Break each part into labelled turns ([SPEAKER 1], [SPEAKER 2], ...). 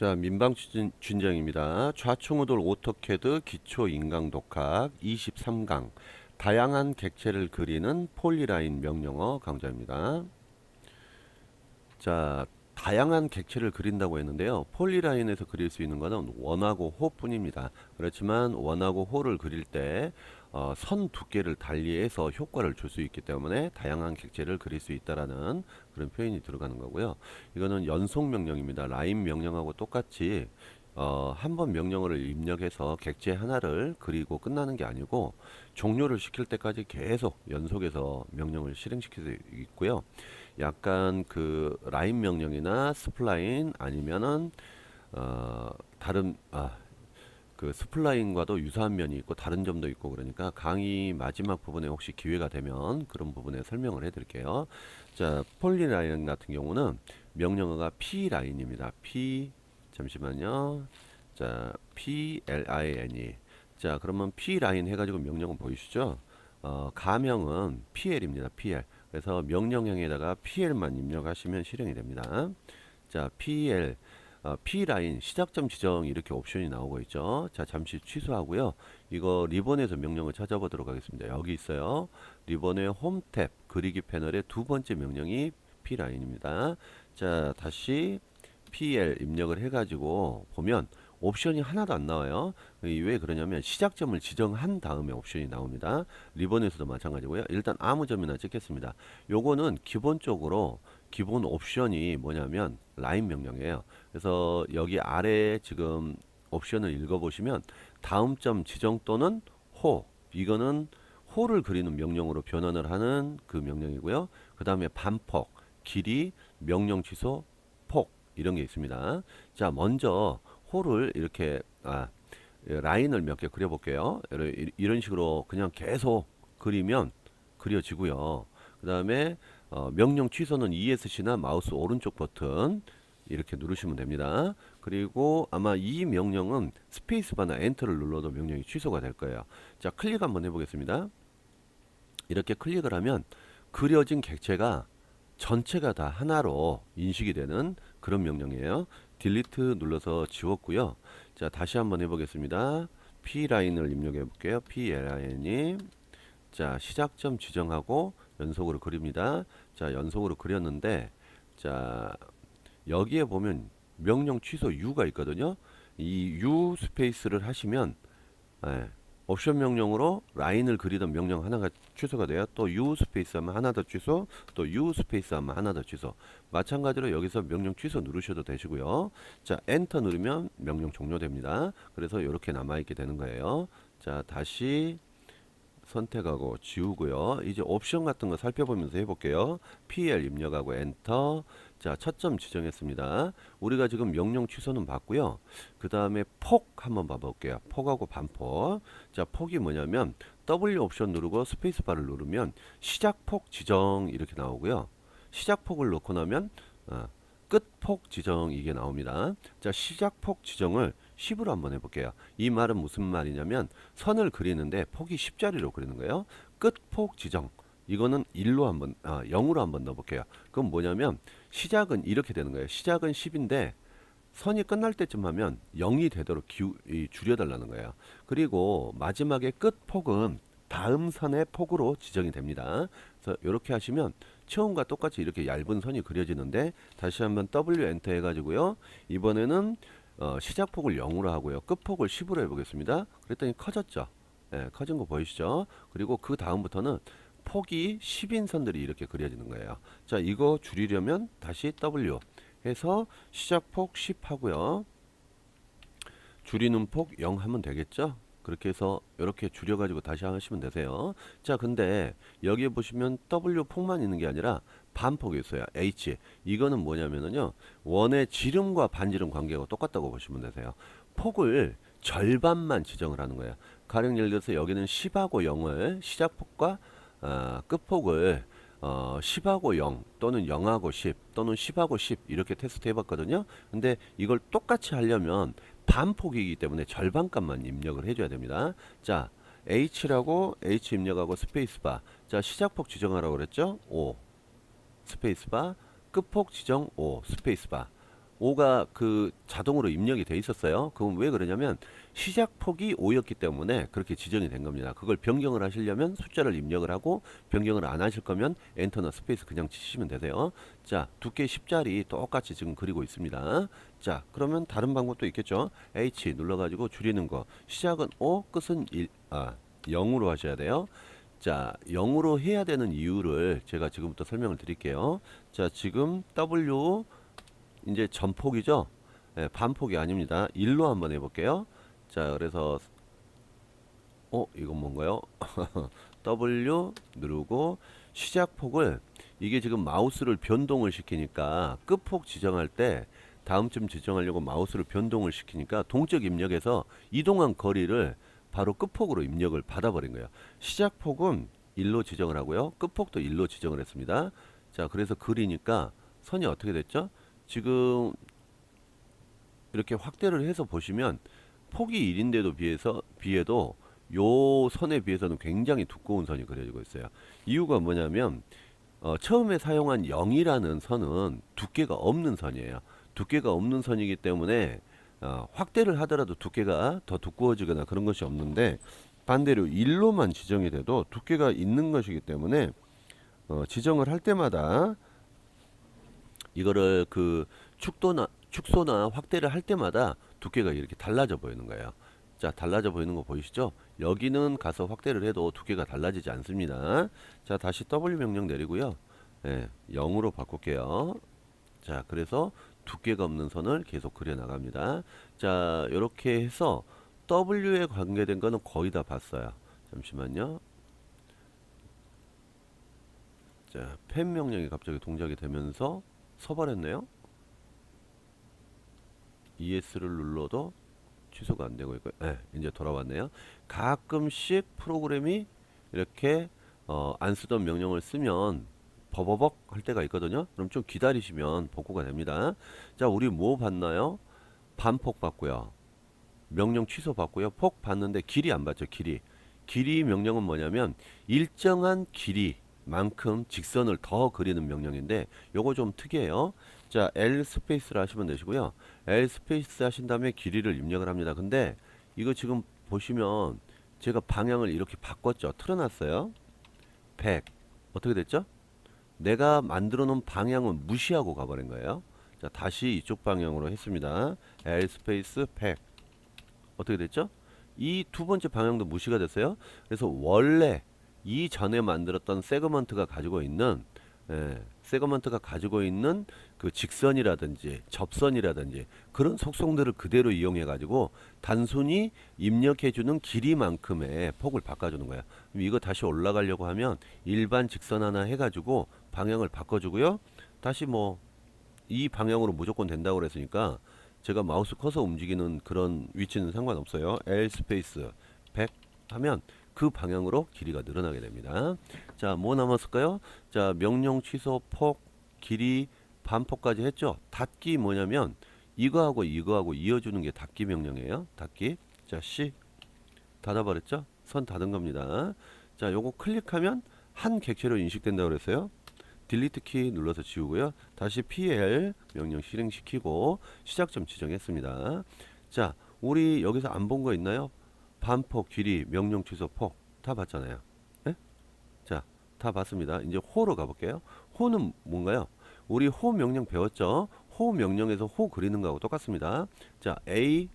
[SPEAKER 1] 자, 민방 춘- 춘정입니다. 좌충우돌 오토캐드 기초 인강 독학 23강 다양한 객체를 그리는 폴리라인 명령어 강좌입니다. 자, 다양한 객체를 그린다고 했는데요. 폴리라인에서 그릴 수 있는 것은 원하고 호뿐입니다. 그렇지만 원하고 호를 그릴 때 어, 선 두께를 달리해서 효과를 줄 수 있기 때문에 다양한 객체를 그릴 수 있다라는 그런 표현이 들어가는 거고요. 이거는 연속 명령입니다. 라인 명령하고 똑같이 어, 한 번 명령어를 입력해서 객체 하나를 그리고 끝나는 게 아니고 종료를 시킬 때까지 계속 연속해서 명령을 실행시킬 수 있고요. 약간 그 라인 명령이나 스플라인 아니면은 어, 다른 아, 그 스플라인과도 유사한 면이 있고 다른 점도 있고 그러니까 강의 마지막 부분에 혹시 기회가 되면 그런 부분에 설명을 해드릴게요. 자, 폴리라인 같은 경우는 명령어가 p 라인입니다. p 잠시만요. 자, p l i n e. 자, 그러면 p 라인 해가지고 명령어 보이시죠? 어, 가명은 pl입니다. pl. 그래서 명령형에다가 pl만 입력하시면 실행이 됩니다. 자, pl 어, P 라인 시작점 지정 이렇게 옵션이 나오고 있죠. 자, 잠시 취소하고요. 이거 리본에서 명령을 찾아보도록 하겠습니다. 여기 있어요. 리본의 홈 탭 그리기 패널의 두 번째 명령이 P 라인입니다. 자, 다시 PL 입력을 해가지고 보면 옵션이 하나도 안 나와요. 이왜 그러냐면 시작점을 지정한 다음에 옵션이 나옵니다. 리본에서도 마찬가지고요. 일단 아무 점이나 찍겠습니다. 요거는 기본적으로 기본 옵션이 뭐냐면 라인 명령이에요. 그래서 여기 아래에 지금 옵션을 읽어보시면 다음 점 지정 또는 호 이거는 호를 그리는 명령으로 변환을 하는 그 명령이고요. 그 다음에 반폭, 길이, 명령 취소, 폭 이런 게 있습니다. 자 먼저 호를 이렇게 아, 라인을 몇 개 그려볼게요. 이런 식으로 그냥 계속 그리면 그려지고요. 그 다음에 어, 명령 취소는 ESC나 마우스 오른쪽 버튼 이렇게 누르시면 됩니다. 그리고 아마 이 명령은 스페이스바나 엔터를 눌러도 명령이 취소가 될 거예요. 자, 클릭 한번 해보겠습니다. 이렇게 클릭을 하면 그려진 객체가 전체가 다 하나로 인식이 되는 그런 명령이에요. 딜리트 눌러서 지웠고요. 자, 다시 한번 해보겠습니다. P 라인을 입력해 볼게요. P L I N이 자, 시작점 지정하고 연속으로 그립니다. 자, 연속으로 그렸는데 자, 여기에 보면 명령 취소 U가 있거든요. 이 U 스페이스를 하시면 예, 옵션 명령으로 라인을 그리던 명령 하나가 취소가 돼요. 또 U 스페이스 하면 하나 더 취소, 또 U 스페이스 하면 하나 더 취소. 마찬가지로 여기서 명령 취소 누르셔도 되시고요. 자, 엔터 누르면 명령 종료됩니다. 그래서 이렇게 남아 있게 되는 거예요. 자, 다시 선택하고 지우고요. 이제 옵션 같은 거 살펴보면서 해볼게요. PL 입력하고 엔터. 자, 첫점 지정했습니다. 우리가 지금 명령 취소는 봤고요. 그 다음에 폭 한번 봐볼게요. 폭하고 반폭. 자, 폭이 뭐냐면 W 옵션 누르고 스페이스바를 누르면 시작폭 지정 이렇게 나오고요. 시작폭을 놓고 나면 어, 끝폭 지정 이게 나옵니다. 자, 시작폭 지정을 10으로 한번 해볼게요. 이 말은 무슨 말이냐면 선을 그리는데 폭이 10자리로 그리는 거예요. 끝폭 지정 이거는 1로 한번 아, 0으로 한번 넣어볼게요. 그건 뭐냐면 시작은 이렇게 되는 거예요. 시작은 10인데 선이 끝날 때쯤 하면 0이 되도록 기우, 이, 줄여달라는 거예요. 그리고 마지막에 끝폭은 다음 선의 폭으로 지정이 됩니다. 그래서 이렇게 하시면 처음과 똑같이 이렇게 얇은 선이 그려지는데 다시 한번 W 엔터 해가지고요. 이번에는 어, 시작폭을 0으로 하고요. 끝폭을 10으로 해보겠습니다. 그랬더니 커졌죠. 예, 커진 거 보이시죠? 그리고 그 다음부터는 폭이 10인 선들이 이렇게 그려지는 거예요. 자, 이거 줄이려면 다시 W 해서 시작폭 10 하고요. 줄이는 폭 0 하면 되겠죠? 그렇게 해서 이렇게 줄여가지고 다시 하시면 되세요. 자, 근데 여기에 보시면 W 폭만 있는 게 아니라 반폭이 있어요. H. 이거는 뭐냐면은요. 원의 지름과 반지름 관계가 똑같다고 보시면 되세요. 폭을 절반만 지정을 하는 거예요. 가령 예를 들어서 여기는 10하고 0을 시작폭과 어, 끝폭을 어, 10하고 0 또는 0하고 10 또는 10하고 10 이렇게 테스트 해봤거든요. 근데 이걸 똑같이 하려면 반폭이기 때문에 절반값만 입력을 해줘야 됩니다. 자, H라고 H 입력하고 스페이스바. 자, 시작폭 지정하라고 그랬죠? 5 스페이스바. 끝폭 지정 5 스페이스바. 5가 그 자동으로 입력이 돼 있었어요. 그건 왜 그러냐면 시작 폭이 5였기 때문에 그렇게 지정이 된 겁니다. 그걸 변경을 하시려면 숫자를 입력을 하고 변경을 안 하실 거면 엔터나 스페이스 그냥 치시면 되세요. 자, 두께 10짜리 똑같이 지금 그리고 있습니다. 자, 그러면 다른 방법도 있겠죠. H 눌러가지고 줄이는 거. 시작은 5, 끝은 1, 아, 0으로 하셔야 돼요. 자, 0으로 해야 되는 이유를 제가 지금부터 설명을 드릴게요. 자, 지금 W 이제 전폭이죠. 예, 반폭이 아닙니다. 1로 한번 해볼게요. 자, 그래서 어, 이건 뭔가요? W 누르고 시작 폭을 이게 지금 마우스를 변동을 시키니까 끝폭 지정할 때 다음쯤 지정하려고 마우스를 변동을 시키니까 동적 입력에서 이동한 거리를 바로 끝폭으로 입력을 받아버린 거예요. 시작 폭은 1로 지정을 하고요. 끝폭도 1로 지정을 했습니다. 자, 그래서 그리니까 선이 어떻게 됐죠? 지금 이렇게 확대를 해서 보시면 폭이 1인데도 비해서 비해도 요 선에 비해서는 굉장히 두꺼운 선이 그려지고 있어요. 이유가 뭐냐면 어, 처음에 사용한 0이라는 선은 두께가 없는 선이에요. 두께가 없는 선이기 때문에 어, 확대를 하더라도 두께가 더 두꺼워지거나 그런 것이 없는데 반대로 1로만 지정이 돼도 두께가 있는 것이기 때문에 어, 지정을 할 때마다 이거를 그 축도나 축소나 확대를 할 때마다 두께가 이렇게 달라져 보이는 거예요. 자, 달라져 보이는 거 보이시죠? 여기는 가서 확대를 해도 두께가 달라지지 않습니다. 자, 다시 W 명령 내리고요. 예, 0으로 바꿀게요. 자, 그래서 두께가 없는 선을 계속 그려 나갑니다. 자, 이렇게 해서 W에 관계된 거는 거의 다 봤어요. 잠시만요. 자, 펜 명령이 갑자기 동작이 되면서 서버렸네요. ES를 눌러도 취소가 안 되고 있고요. 네, 이제 돌아왔네요. 가끔씩 프로그램이 이렇게 어, 안 쓰던 명령을 쓰면 버버벅 할 때가 있거든요. 그럼 좀 기다리시면 복구가 됩니다. 자, 우리 뭐 봤나요? 반폭 봤고요. 명령 취소 받고요. 폭 봤는데 길이 안 봤죠. 길이. 길이 명령은 뭐냐면 일정한 길이만큼 직선을 더 그리는 명령인데 요거 좀 특이해요. 자, L 스페이스를 하시면 되시고요. L 스페이스 하신 다음에 길이를 입력을 합니다. 근데 이거 지금 보시면 제가 방향을 이렇게 바꿨죠. 틀어놨어요. 100. 어떻게 됐죠? 내가 만들어 놓은 방향은 무시하고 가버린 거예요. 자, 다시 이쪽 방향으로 했습니다. L 스페이스 100. 어떻게 됐죠? 이 두 번째 방향도 무시가 됐어요. 그래서 원래 이 전에 만들었던 세그먼트가 가지고 있는 예, 세그먼트가 가지고 있는 그 직선이라든지 접선이라든지 그런 속성들을 그대로 이용해 가지고 단순히 입력해 주는 길이만큼의 폭을 바꿔 주는 거야. 그럼 이거 다시 올라가려고 하면 일반 직선 하나 해 가지고 방향을 바꿔 주고요. 다시 뭐 이 방향으로 무조건 된다고 그랬으니까 제가 마우스 커서 움직이는 그런 위치는 상관없어요. L 스페이스 100 하면 그 방향으로 길이가 늘어나게 됩니다. 자, 뭐 남았을까요? 자, 명령 취소 폭 길이 반폭까지 했죠. 닫기 뭐냐면 이거하고 이거하고 이어주는 게 닫기 명령이에요. 닫기. 자, C 닫아버렸죠? 선 닫은 겁니다. 자, 요거 클릭하면 한 객체로 인식된다고 그랬어요. 딜리트 키 눌러서 지우고요. 다시 PL 명령 실행시키고 시작점 지정했습니다. 자, 우리 여기서 안 본 거 있나요? 반폭, 길이, 명령 취소, 폭 다 봤잖아요. 네? 자, 다 봤습니다. 이제 호로 가볼게요. 호는 뭔가요? 우리 호 명령 배웠죠? 호 명령에서 호 그리는 거하고 똑같습니다. 자, A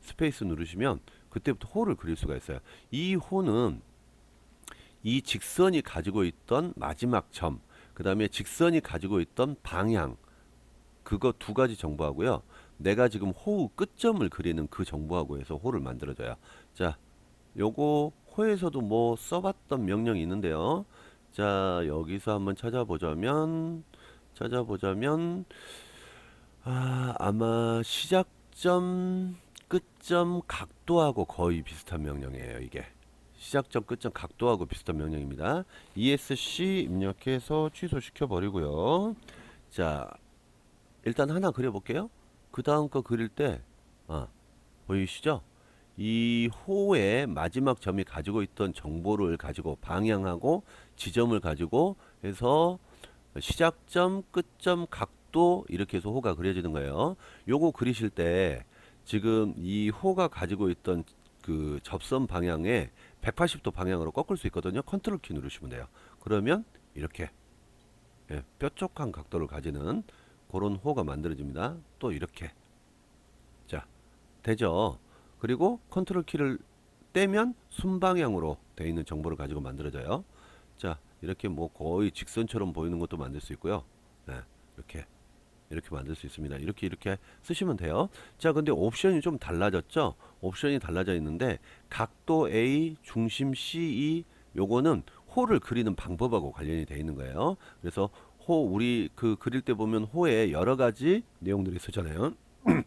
[SPEAKER 1] 스페이스 누르시면 그때부터 호를 그릴 수가 있어요. 이 호는 이 직선이 가지고 있던 마지막 점, 그 다음에 직선이 가지고 있던 방향, 그거 두 가지 정보하고요. 내가 지금 호우 끝점을 그리는 그 정보하고 해서 호를 만들어줘요. 자, 요거 호에서도 뭐 써봤던 명령이 있는데요. 자, 여기서 한번 찾아보자면, 찾아보자면, 아, 아마 시작점, 끝점, 각도하고 거의 비슷한 명령이에요, 이게. 시작점, 끝점, 각도하고 비슷한 명령입니다. ESC 입력해서 취소시켜 버리고요. 자, 일단 하나 그려볼게요. 그 다음 거 그릴 때, 아, 보이시죠? 이 호의 마지막 점이 가지고 있던 정보를 가지고 방향하고 지점을 가지고 해서 시작점, 끝점, 각도 이렇게 해서 호가 그려지는 거예요. 요거 그리실 때 지금 이 호가 가지고 있던 그 접선 방향에 180도 방향으로 꺾을 수 있거든요. 컨트롤 키 누르시면 돼요. 그러면 이렇게 예, 뾰족한 각도를 가지는 그런 호가 만들어집니다. 또 이렇게 자 되죠. 그리고 컨트롤 키를 떼면 순방향으로 되어 있는 정보를 가지고 만들어져요. 자 이렇게 뭐 거의 직선처럼 보이는 것도 만들 수 있고요. 네, 이렇게 이렇게 만들 수 있습니다. 이렇게 이렇게 쓰시면 돼요. 자, 근데 옵션이 좀 달라졌죠? 옵션이 달라져 있는데 각도 A, 중심 CE 요거는 호를 그리는 방법하고 관련이 돼 있는 거예요. 그래서 호 우리 그 그릴 때 보면 호에 여러 가지 내용들이 쓰잖아요.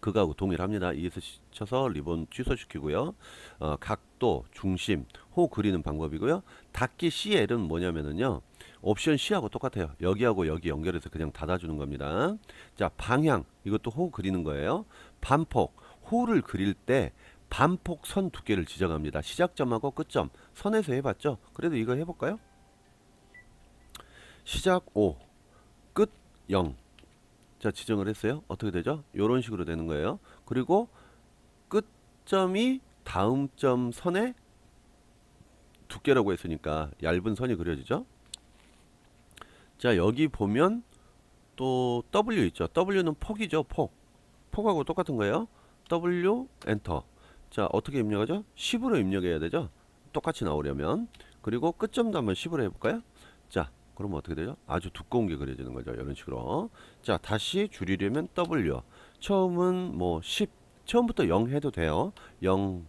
[SPEAKER 1] 그거하고 동일합니다. ES 쳐서 리본 취소시키고요. 어, 각도, 중심, 호 그리는 방법이고요. 닫기 CL은 뭐냐면은요. 옵션 C하고 똑같아요. 여기하고 여기 연결해서 그냥 닫아주는 겁니다. 자, 방향. 이것도 호 그리는 거예요. 반폭. 호를 그릴 때 반폭 선 두께를 지정합니다. 시작점하고 끝점. 선에서 해봤죠? 그래도 이거 해볼까요? 시작 5, 끝 0. 자, 지정을 했어요. 어떻게 되죠? 이런 식으로 되는 거예요. 그리고 끝점이 다음 점 선의 두께라고 했으니까 얇은 선이 그려지죠. 자, 여기 보면 또 W 있죠. W는 폭이죠. 폭. 폭하고 똑같은 거예요. W 엔터. 자, 어떻게 입력하죠? 10으로 입력해야 되죠. 똑같이 나오려면. 그리고 끝점도 한번 10으로 해볼까요? 자, 그러면 어떻게 되죠? 아주 두꺼운 게 그려지는 거죠. 이런 식으로. 자, 다시 줄이려면 W. 처음은 뭐 10. 처음부터 0 해도 돼요. 0,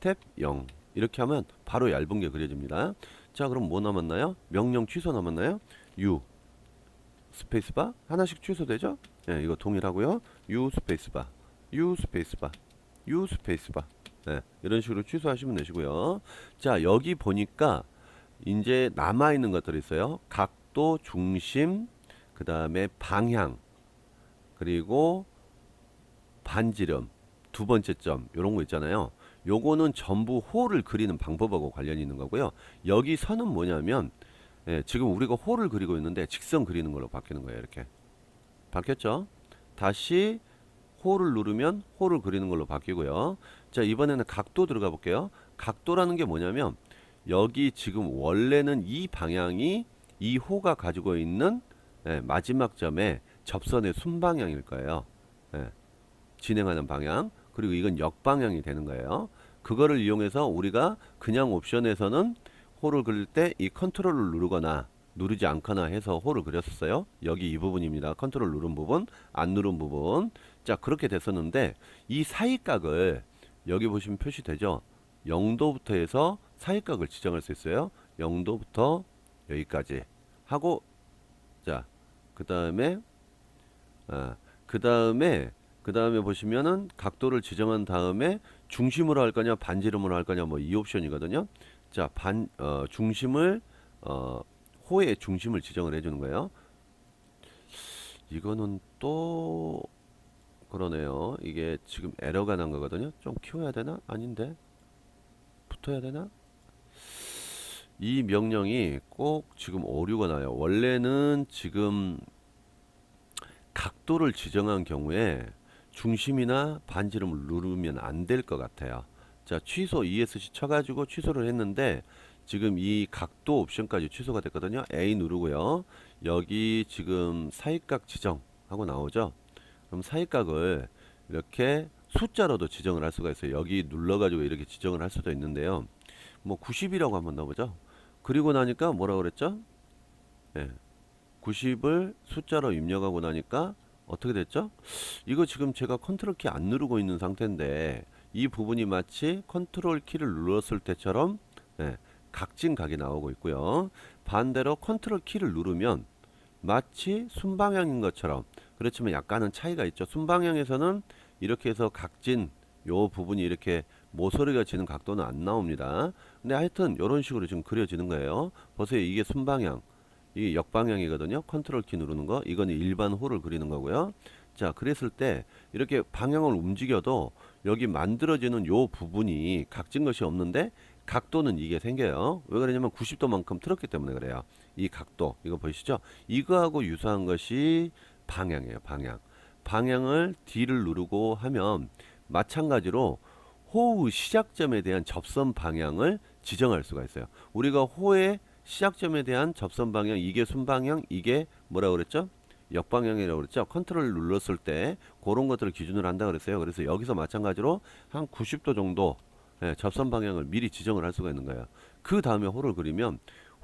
[SPEAKER 1] 탭 0. 이렇게 하면 바로 얇은 게 그려집니다. 자, 그럼 뭐 남았나요? 명령 취소 남았나요? U 스페이스바 하나씩 취소되죠? 예, 이거 동일하고요. U 스페이스바, U 스페이스바, U 스페이스바. 예, 이런 식으로 취소하시면 되시고요. 자, 여기 보니까 이제 남아 있는 것들이 있어요. 각도, 중심, 그 다음에 방향, 그리고 반지름, 두 번째 점, 이런 거 있잖아요. 요거는 전부 호를 그리는 방법하고 관련이 있는 거고요. 여기 선은 뭐냐면 예, 지금 우리가 호를 그리고 있는데 직선 그리는 걸로 바뀌는 거예요. 이렇게 바뀌었죠? 다시 호를 누르면 호를 그리는 걸로 바뀌고요. 자 이번에는 각도 들어가 볼게요. 각도라는 게 뭐냐면 여기 지금 원래는 이 방향이 이 호가 가지고 있는 예, 마지막 점의 접선의 순방향일 거예요. 예, 진행하는 방향. 그리고 이건 역방향이 되는 거예요. 그거를 이용해서 우리가 그냥 옵션에서는 호를 그릴 때 이 컨트롤을 누르거나 누르지 않거나 해서 호를 그렸었어요. 여기 이 부분입니다. 컨트롤 누른 부분, 안 누른 부분. 자, 그렇게 됐었는데 이 사이각을 여기 보시면 표시되죠. 0도부터 해서 사이각을 지정할 수 있어요. 0도부터 여기까지 하고 자, 그다음에 아, 그다음에 그 다음에 보시면은 각도를 지정한 다음에 중심으로 할 거냐 반지름으로 할 거냐 뭐 이 옵션이거든요. 자, 반 어, 중심을 어, 호의 중심을 지정을 해 주는 거예요. 이거는 또 그러네요. 이게 지금 에러가 난 거거든요. 좀 키워야 되나? 아닌데 붙어야 되나? 이 명령이 꼭 지금 오류가 나요. 원래는 지금 각도를 지정한 경우에 중심이나 반지름을 누르면 안 될 것 같아요. 자, 취소 ESC 쳐가지고 취소를 했는데 지금 이 각도 옵션까지 취소가 됐거든요. A 누르고요. 여기 지금 사이각 지정하고 나오죠. 그럼 사이각을 이렇게 숫자로도 지정을 할 수가 있어요. 여기 눌러가지고 이렇게 지정을 할 수도 있는데요. 뭐 90이라고 한번 넣어보죠. 그리고 나니까 뭐라 그랬죠? 예. 90을 숫자로 입력하고 나니까 어떻게 됐죠? 이거 지금 제가 컨트롤 키 안 누르고 있는 상태인데 이 부분이 마치 컨트롤 키를 눌렀을 때처럼 예, 각진 각이 나오고 있고요. 반대로 컨트롤 키를 누르면 마치 순방향인 것처럼 그렇지만 약간은 차이가 있죠. 순방향에서는 이렇게 해서 각진 요 부분이 이렇게 모서리가 지는 각도는 안 나옵니다. 근데 하여튼 이런 식으로 지금 그려지는 거예요. 보세요. 이게 순방향. 이 역방향이거든요. 컨트롤 키 누르는 거. 이거는 일반 호를 그리는 거고요. 자, 그랬을 때 이렇게 방향을 움직여도 여기 만들어지는 요 부분이 각진 것이 없는데 각도는 이게 생겨요. 왜 그러냐면 90도만큼 틀었기 때문에 그래요. 이 각도 이거 보이시죠? 이거하고 유사한 것이 방향이에요. 방향. 방향을 D를 누르고 하면 마찬가지로 호우 시작점에 대한 접선 방향을 지정할 수가 있어요. 우리가 호의 시작점에 대한 접선 방향 이게 순방향 이게 뭐라 그랬죠? 역방향이라고 그랬죠. 컨트롤 눌렀을 때 그런 것들을 기준으로 한다 그랬어요. 그래서 여기서 마찬가지로 한 90도 정도 예, 접선 방향을 미리 지정을 할 수가 있는 거예요. 그 다음에 호를 그리면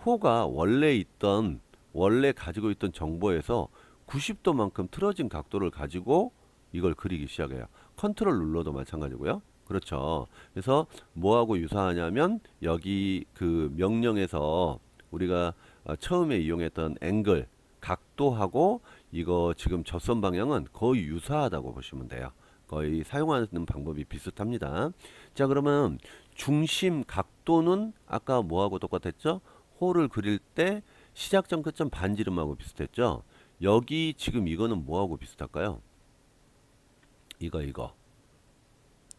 [SPEAKER 1] 호가 원래 있던 원래 가지고 있던 정보에서 90도만큼 틀어진 각도를 가지고 이걸 그리기 시작해요. 컨트롤 눌러도 마찬가지고요. 그렇죠. 그래서 뭐하고 유사하냐면 여기 그 명령에서 우리가 어, 처음에 이용했던 앵글 각도하고 이거 지금 접선 방향은 거의 유사하다고 보시면 돼요. 거의 사용하는 방법이 비슷합니다. 자, 그러면 중심 각도는 아까 뭐하고 똑같았죠? 호를 그릴 때 시작점 끝점 반지름하고 비슷했죠? 여기 지금 이거는 뭐하고 비슷할까요? 이거 이거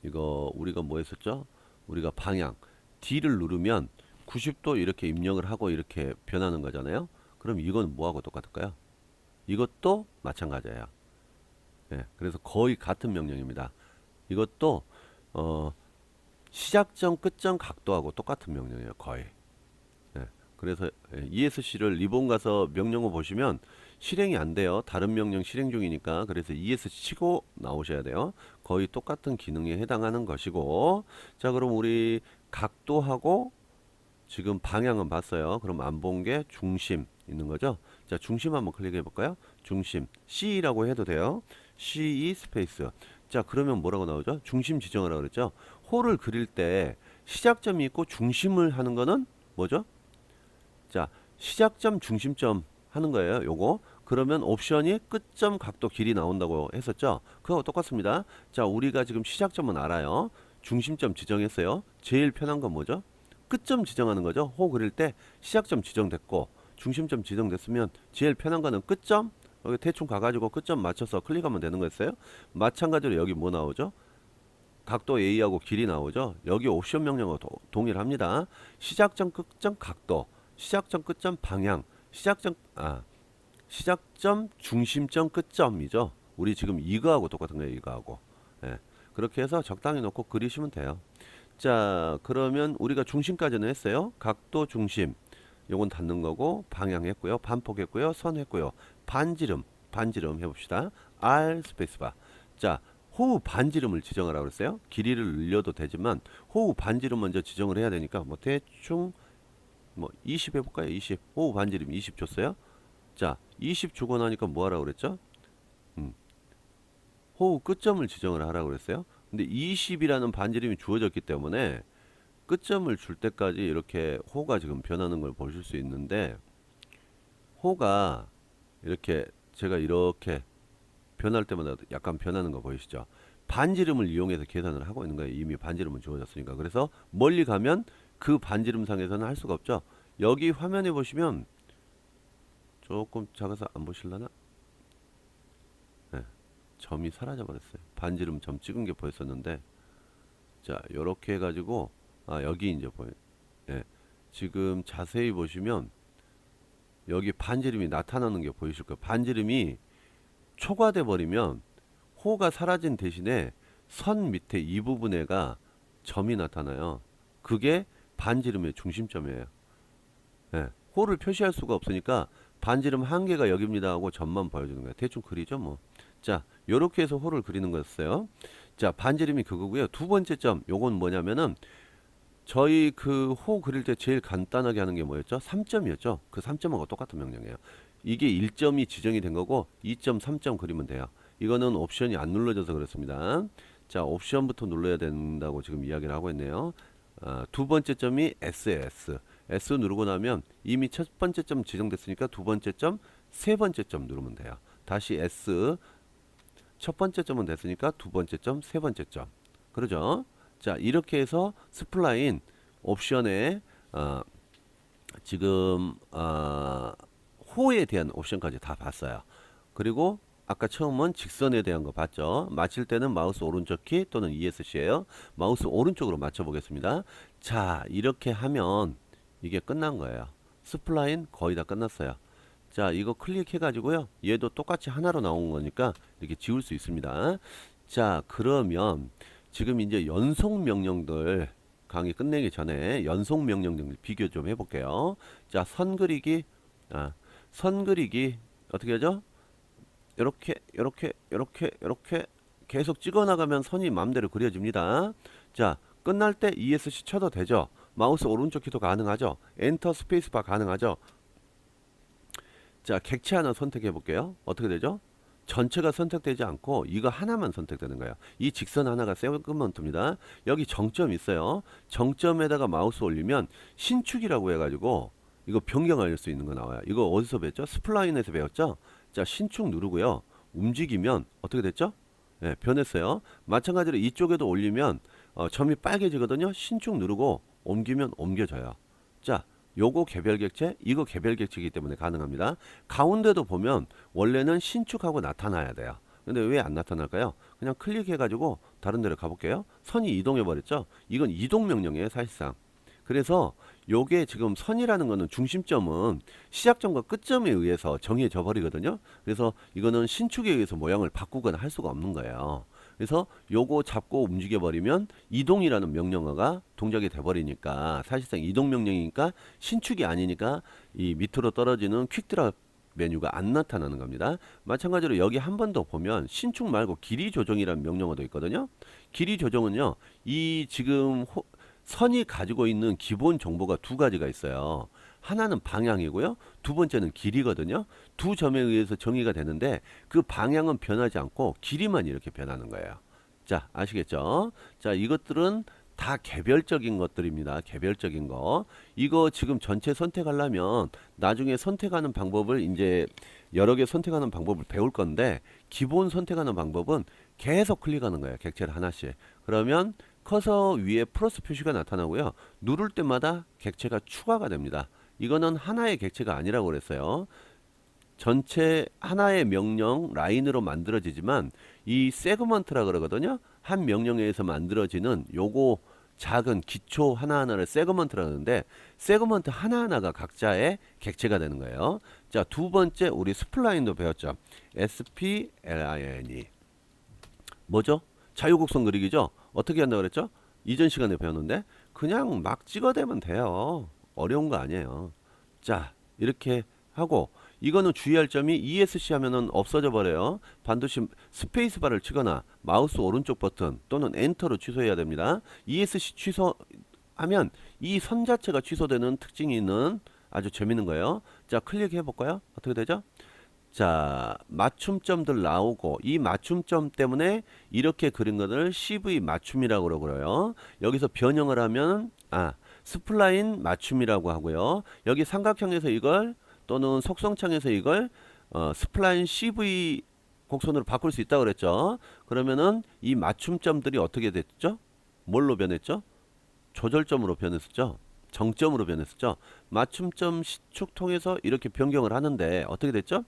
[SPEAKER 1] 이거 우리가 뭐 했었죠? 우리가 방향 D를 누르면 90도 이렇게 입력을 하고 이렇게 변하는 거잖아요. 그럼 이건 뭐하고 똑같을까요? 이것도 마찬가지예요. 예, 그래서 거의 같은 명령입니다. 이것도 어, 시작점 끝점 각도하고 똑같은 명령이에요. 거의. 예, 그래서 예, ESC를 리본 가서 명령어 보시면 실행이 안 돼요. 다른 명령 실행 중이니까 그래서 ESC 치고 나오셔야 돼요. 거의 똑같은 기능에 해당하는 것이고 자 그럼 우리 각도하고 지금 방향은 봤어요. 그럼 안 본 게 중심 있는 거죠. 자 중심 한번 클릭해 볼까요? 중심 C라고 해도 돼요. C 스페이스. 자 그러면 뭐라고 나오죠? 중심 지정하라고 그랬죠. 호를 그릴 때 시작점이 있고 중심을 하는 거는 뭐죠? 자 시작점 중심점 하는 거예요. 요거 그러면 옵션이 끝점 각도 길이 나온다고 했었죠. 그거 똑같습니다. 자 우리가 지금 시작점은 알아요. 중심점 지정했어요. 제일 편한 건 뭐죠? 끝점 지정하는 거죠. 호 그릴 때 시작점 지정됐고 중심점 지정됐으면 제일 편한 거는 끝점 여기 대충 가가지고 끝점 맞춰서 클릭하면 되는 거였어요. 마찬가지로 여기 뭐 나오죠? 각도 A하고 길이 나오죠. 여기 옵션 명령어 도, 동일합니다. 시작점 끝점 각도, 시작점 끝점 방향, 시작점 아 시작점 중심점 끝점이죠. 우리 지금 이거하고 똑같은 거예요. 이거하고. 예. 그렇게 해서 적당히 놓고 그리시면 돼요. 자, 그러면 우리가 중심까지는 했어요. 각도 중심. 요건 닫는 거고 방향 했고요. 반폭 했고요. 선 했고요. 반지름, 반지름 해 봅시다. R 스페이스바. 자, 호우 반지름을 지정하라고 그랬어요. 길이를 늘려도 되지만 호우 반지름 먼저 지정을 해야 되니까 뭐 대충 뭐 20 해볼까요? 20. 호우 반지름 20 줬어요. 자, 20 주고 나니까 뭐 하라고 그랬죠? 음. 호우 끝점을 지정을 하라고 그랬어요. 근데 20이라는 반지름이 주어졌기 때문에 끝점을 줄 때까지 이렇게 호가 지금 변하는 걸 보실 수 있는데 호가 이렇게 제가 이렇게 변할 때마다 약간 변하는 거 보이시죠? 반지름을 이용해서 계산을 하고 있는 거예요. 이미 반지름은 주어졌으니까. 그래서 멀리 가면 그 반지름 상에서는 할 수가 없죠. 여기 화면에 보시면 조금 작아서 안 보실라나? 네, 점이 사라져 버렸어요. 반지름 점 찍은 게 보였었는데 자, 요렇게 해 가지고 아, 여기 이제 보여. 예. 지금 자세히 보시면 여기 반지름이 나타나는 게 보이실 거예요. 반지름이 초과돼 버리면 호가 사라진 대신에 선 밑에 이 부분에가 점이 나타나요. 그게 반지름의 중심점이에요. 예. 호를 표시할 수가 없으니까 반지름 한 개가 여기입니다 하고 점만 보여주는 거예요. 대충 그리죠 뭐. 자, 요렇게 해서 호를 그리는 거였어요. 자, 반지름이 그거고요. 두 번째 점, 요건 뭐냐면은 저희 그 호 그릴 때 제일 간단하게 하는 게 뭐였죠? 3점이었죠. 그 3점하고 똑같은 명령이에요. 이게 1점이 지정이 된 거고 2점, 3점 그리면 돼요. 이거는 옵션이 안 눌러져서 그렇습니다. 자, 옵션부터 눌러야 된다고 지금 이야기를 하고 있네요. 아, 두 번째 점이 SS. S 누르고 나면 이미 첫 번째 점 지정됐으니까 두 번째 점, 세 번째 점 누르면 돼요. 다시 S. 첫 번째 점은 됐으니까 두 번째 점, 세 번째 점. 그러죠? 자, 이렇게 해서 스플라인 옵션에 어, 지금 어, 호에 대한 옵션까지 다 봤어요. 그리고 아까 처음은 직선에 대한 거 봤죠. 맞힐 때는 마우스 오른쪽 키 또는 ESC예요. 마우스 오른쪽으로 맞춰 보겠습니다. 자, 이렇게 하면 이게 끝난 거예요. 스플라인 거의 다 끝났어요. 자, 이거 클릭해 가지고요. 얘도 똑같이 하나로 나온 거니까 이렇게 지울 수 있습니다. 자, 그러면 지금 이제 연속 명령들 강의 끝내기 전에 연속 명령들 비교 좀 해볼게요. 자, 선 그리기, 아, 선 그리기 어떻게 하죠? 이렇게, 이렇게, 이렇게, 이렇게 계속 찍어 나가면 선이 마음대로 그려집니다. 자, 끝날 때 ESC 쳐도 되죠. 마우스 오른쪽 키도 가능하죠. 엔터 스페이스바 가능하죠. 자, 객체 하나 선택해 볼게요. 어떻게 되죠? 전체가 선택되지 않고 이거 하나만 선택되는 거예요. 이 직선 하나가 세그먼트입니다. 여기 정점 있어요. 정점에다가 마우스 올리면 신축이라고 해가지고 이거 변경할 수 있는 거 나와요. 이거 어디서 배웠죠? 스플라인에서 배웠죠? 자, 신축 누르고요. 움직이면 어떻게 됐죠? 예, 변했어요. 마찬가지로 이쪽에도 올리면 어, 점이 빨개지거든요. 신축 누르고 옮기면 옮겨져요. 자, 요거 개별 객체, 이거 개별 객체이기 때문에 가능합니다. 가운데도 보면 원래는 신축하고 나타나야 돼요. 근데 왜 안 나타날까요? 그냥 클릭해 가지고 다른 데로 가볼게요. 선이 이동해 버렸죠? 이건 이동 명령이에요, 사실상. 그래서 요게 지금 선이라는 거는 중심점은 시작점과 끝점에 의해서 정해져 버리거든요. 그래서 이거는 신축에 의해서 모양을 바꾸거나 할 수가 없는 거예요. 그래서 요거 잡고 움직여 버리면 이동이라는 명령어가 동작이 돼 버리니까 사실상 이동 명령이니까 신축이 아니니까 이 밑으로 떨어지는 퀵드랍 메뉴가 안 나타나는 겁니다. 마찬가지로 여기 한 번 더 보면 신축 말고 길이 조정이라는 명령어도 있거든요. 길이 조정은요. 이 지금 호, 선이 가지고 있는 기본 정보가 두 가지가 있어요. 하나는 방향이고요. 두 번째는 길이거든요. 두 점에 의해서 정의가 되는데 그 방향은 변하지 않고 길이만 이렇게 변하는 거예요. 자, 아시겠죠? 자, 이것들은 다 개별적인 것들입니다. 개별적인 거. 이거 지금 전체 선택하려면 나중에 선택하는 방법을 이제 여러 개 선택하는 방법을 배울 건데 기본 선택하는 방법은 계속 클릭하는 거예요. 객체를 하나씩. 그러면 커서 위에 플러스 표시가 나타나고요. 누를 때마다 객체가 추가가 됩니다. 이거는 하나의 객체가 아니라고 그랬어요. 전체 하나의 명령 라인으로 만들어지지만 이 세그먼트라 그러거든요. 한 명령에 의해서 만들어지는 요거 작은 기초 하나하나를 세그먼트라 하는데 세그먼트 하나하나가 각자의 객체가 되는 거예요. 자, 두 번째 우리 스플라인도 배웠죠. SPLINE. 뭐죠? 자유곡선 그리기죠? 어떻게 한다고 그랬죠? 이전 시간에 배웠는데 그냥 막 찍어대면 돼요. 어려운 거 아니에요. 자, 이렇게 하고 이거는 주의할 점이 ESC 하면은 없어져 버려요. 반드시 스페이스바를 치거나 마우스 오른쪽 버튼 또는 엔터로 취소해야 됩니다. ESC 취소하면 이 선 자체가 취소되는 특징이 있는 아주 재밌는 거예요. 자, 클릭해 볼까요? 어떻게 되죠? 자, 맞춤점들 나오고 이 맞춤점 때문에 이렇게 그린 것을 CV 맞춤이라고 그러고요. 여기서 변형을 하면 아, 스플라인 맞춤이라고 하고요. 여기 삼각형에서 이걸 또는 속성창에서 이걸 어, 스플라인 CV 곡선으로 바꿀 수 있다고 그랬죠. 그러면은 이 맞춤점들이 어떻게 됐죠? 뭘로 변했죠? 조절점으로 변했었죠. 정점으로 변했었죠. 맞춤점 시축 통해서 이렇게 변경을 하는데 어떻게 됐죠?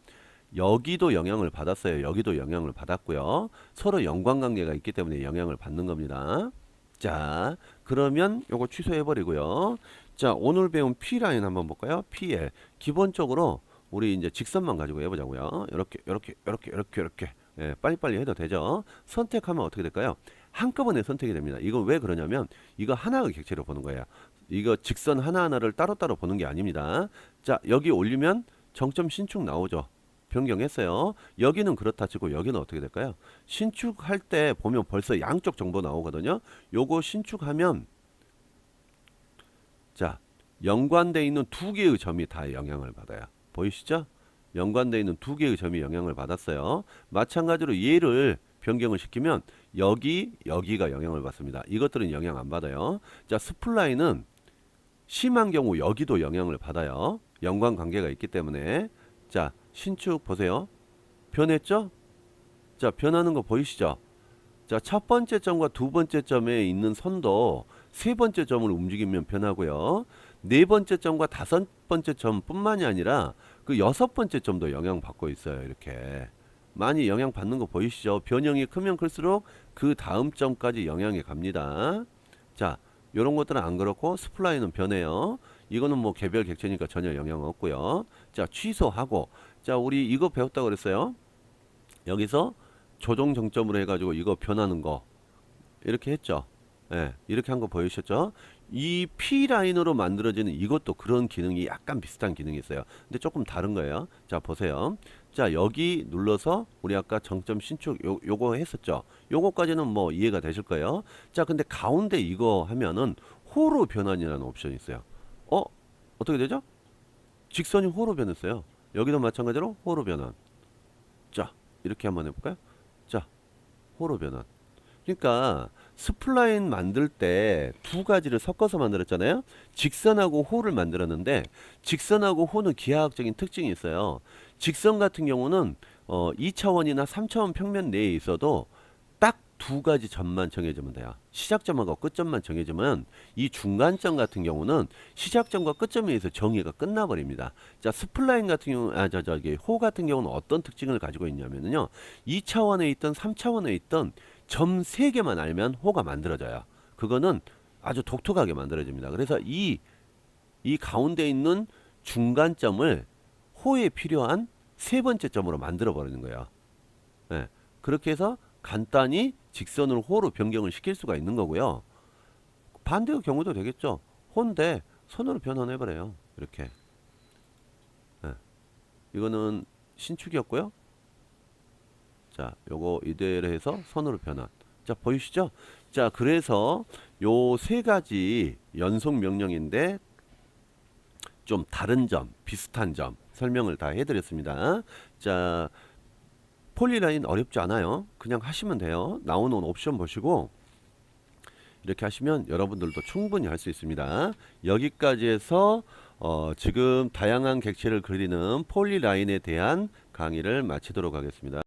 [SPEAKER 1] 여기도 영향을 받았어요. 여기도 영향을 받았고요. 서로 연관관계가 있기 때문에 영향을 받는 겁니다. 자, 그러면 요거 취소해 버리고요. 자, 오늘 배운 P 라인 한번 볼까요? PL. 기본적으로 우리 이제 직선만 가지고 해보자고요. 이렇게, 이렇게, 이렇게, 이렇게, 이렇게. 예, 빨리빨리 해도 되죠. 선택하면 어떻게 될까요? 한꺼번에 선택이 됩니다. 이건 왜 그러냐면 이거 하나의 객체로 보는 거예요. 이거 직선 하나하나를 따로따로 보는 게 아닙니다. 자, 여기 올리면 정점 신축 나오죠. 변경했어요. 여기는 그렇다 치고 여기는 어떻게 될까요? 신축할 때 보면 벌써 양쪽 정보 나오거든요. 요거 신축하면 자, 연관돼 있는 두 개의 점이 다 영향을 받아요. 보이시죠? 연관돼 있는 두 개의 점이 영향을 받았어요. 마찬가지로 얘를 변경을 시키면 여기 여기가 영향을 받습니다. 이것들은 영향 안 받아요. 자, 스플라인은 심한 경우 여기도 영향을 받아요. 연관 관계가 있기 때문에 자, 신축 보세요. 변했죠? 자, 변하는 거 보이시죠? 자, 첫 번째 점과 두 번째 점에 있는 선도 세 번째 점을 움직이면 변하고요. 네 번째 점과 다섯 번째 점뿐만이 아니라 그 여섯 번째 점도 영향받고 있어요. 이렇게. 많이 영향받는 거 보이시죠? 변형이 크면 클수록 그 다음 점까지 영향이 갑니다. 자, 이런 것들은 안 그렇고 스플라인은 변해요. 이거는 뭐 개별 객체니까 전혀 영향 없고요. 자 취소하고 자 우리 이거 배웠다 그랬어요. 여기서 조정 정점으로 해가지고 이거 변하는 거 이렇게 했죠. 예, 이렇게 한 거 보이셨죠? 이 P 라인으로 만들어지는 이것도 그런 기능이 약간 비슷한 기능이 있어요. 근데 조금 다른 거예요. 자 보세요. 자 여기 눌러서 우리 아까 정점 신축 요, 요거 했었죠. 요거까지는 뭐 이해가 되실 거예요. 자 근데 가운데 이거 하면은 호로 변환이라는 옵션이 있어요. 어 어떻게 되죠? 직선이 호로 변했어요. 여기도 마찬가지로 호로 변환. 자 이렇게 한번 해볼까요? 자 호로 변환. 그러니까 스플라인 만들 때 두 가지를 섞어서 만들었잖아요. 직선하고 호를 만들었는데 직선하고 호는 기하학적인 특징이 있어요. 직선 같은 경우는 어 2차원이나 3차원 평면 내에 있어도 딱 두 가지 점만 정해지면 돼요. 시작점하고 끝점만 정해지면 이 중간점 같은 경우는 시작점과 끝점에 의해서 정의가 끝나버립니다. 자, 스플라인 같은 경우, 아, 저, 저기, 호 같은 경우는 어떤 특징을 가지고 있냐면요. 2차원에 있던 3차원에 있던 점세 개만 알면 호가 만들어져요. 그거는 아주 독특하게 만들어집니다. 그래서 이, 이 가운데 있는 중간점을 호에 필요한 세 번째 점으로 만들어 버리는 거예요. 예. 그렇게 해서 간단히 직선으로 호로 변경을 시킬 수가 있는 거고요. 반대의 경우도 되겠죠. 호인데 선으로 변환해 버려요. 이렇게. 예. 이거는 신축이었고요. 자, 요거 이대로 해서 선으로 변환. 자, 보이시죠? 자, 그래서 요 세 가지 연속 명령인데 좀 다른 점, 비슷한 점 설명을 다 해드렸습니다. 자, 폴리라인 어렵지 않아요. 그냥 하시면 돼요. 나오는 옵션 보시고 이렇게 하시면 여러분들도 충분히 할 수 있습니다. 여기까지 해서 어, 지금 다양한 객체를 그리는 폴리라인에 대한 강의를 마치도록 하겠습니다.